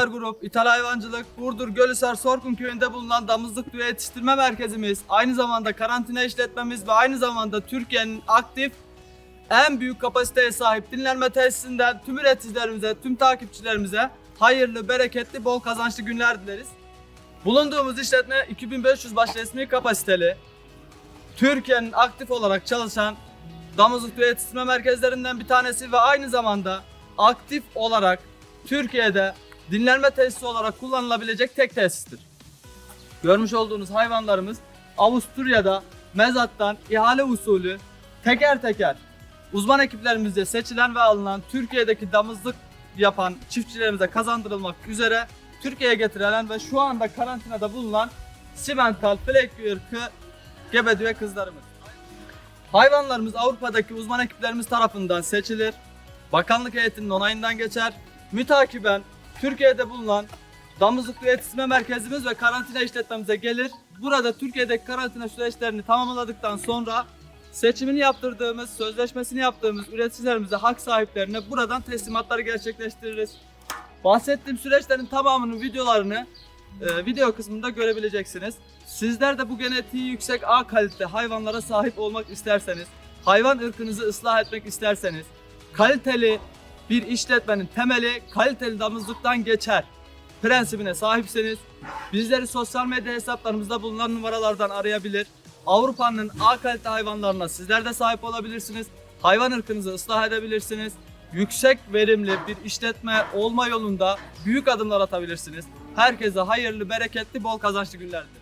Uygar Grup, İthal Hayvancılık, Burdur, Gölhisar, Sorkun köyünde bulunan damızlık düve yetiştirme merkezimiz, aynı zamanda karantina işletmemiz ve aynı zamanda Türkiye'nin aktif en büyük kapasiteye sahip dinlenme tesisinden tüm üreticilerimize, tüm takipçilerimize hayırlı, bereketli, bol kazançlı günler dileriz. Bulunduğumuz işletme 2500 baş resmi kapasiteli, Türkiye'nin aktif olarak çalışan damızlık düve yetiştirme merkezlerinden bir tanesi ve aynı zamanda aktif olarak Türkiye'de dinlenme tesisi olarak kullanılabilecek tek tesistir. Görmüş olduğunuz hayvanlarımız Avusturya'da mezattan ihale usulü teker teker uzman ekiplerimizce seçilen ve alınan Türkiye'deki damızlık yapan çiftçilerimize kazandırılmak üzere Türkiye'ye getirilen ve şu anda karantinada bulunan simental flek ırkı gebedüve kızlarımız. Hayvanlarımız Avrupa'daki uzman ekiplerimiz tarafından seçilir. Bakanlık heyetinin onayından geçer. Mütakiben Türkiye'de bulunan damızlık yetiştirme merkezimiz ve karantina işletmemize gelir. Burada Türkiye'deki karantina süreçlerini tamamladıktan sonra seçimini yaptırdığımız, sözleşmesini yaptığımız üreticilerimize, hak sahiplerine buradan teslimatları gerçekleştiririz. Bahsettiğim süreçlerin tamamının videolarını e, video kısmında görebileceksiniz. Sizler de bu genetiği yüksek A kalite hayvanlara sahip olmak isterseniz, hayvan ırkınızı ıslah etmek isterseniz, kaliteli bir işletmenin temeli kaliteli damızlıktan geçer prensibine sahipseniz bizleri sosyal medya hesaplarımızda bulunan numaralardan arayabilir. Avrupa'nın A kalite hayvanlarına sizler de sahip olabilirsiniz. Hayvan ırkınızı ıslah edebilirsiniz. Yüksek verimli bir işletme olma yolunda büyük adımlar atabilirsiniz. Herkese hayırlı, bereketli, bol kazançlı günler dilerim.